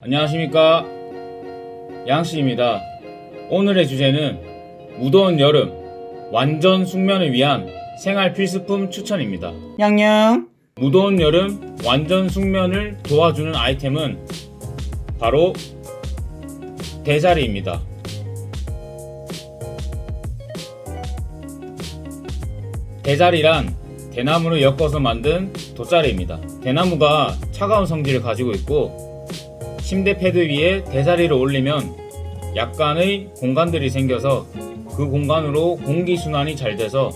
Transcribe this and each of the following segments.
안녕하십니까? 양씨입니다. 오늘의 주제는 무더운 여름 완전 숙면을 위한 생활 필수품 추천입니다. 양양 무더운 여름 완전 숙면을 도와주는 아이템은 바로 대자리입니다. 대자리란 대나무를 엮어서 만든 돗자리입니다. 대나무가 차가운 성질을 가지고 있고 침대 패드 위에 대자리를 올리면 약간의 공간들이 생겨서 그 공간으로 공기 순환이 잘 돼서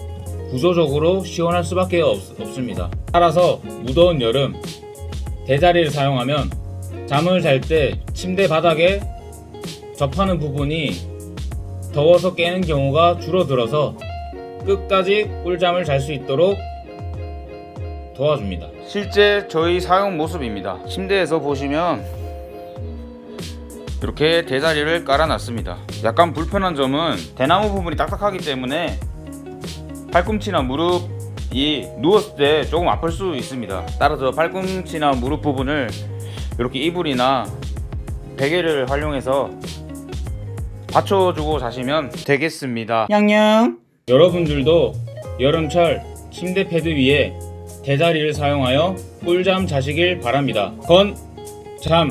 구조적으로 시원할 수밖에 없, 없습니다. 따라서 무더운 여름 대자리를 사용하면 잠을 잘 때 침대 바닥에 접하는 부분이 더워서 깨는 경우가 줄어들어서 끝까지 꿀잠을 잘 수 있도록 도와줍니다. 실제 저희 사용 모습입니다 침대에서 보시면 이렇게 대자리를 깔아놨습니다. 약간 불편한 점은 대나무 부분이 딱딱하기 때문에 팔꿈치나 무릎이 누웠을 때 조금 아플 수 있습니다. 따라서 팔꿈치나 무릎 부분을 이렇게 이불이나 베개를 활용해서 받쳐주고 자시면 되겠습니다. 양양 여러분들도 여름철 침대 패드 위에 대자리를 사용하여 꿀잠 자시길 바랍니다. 건, 잠,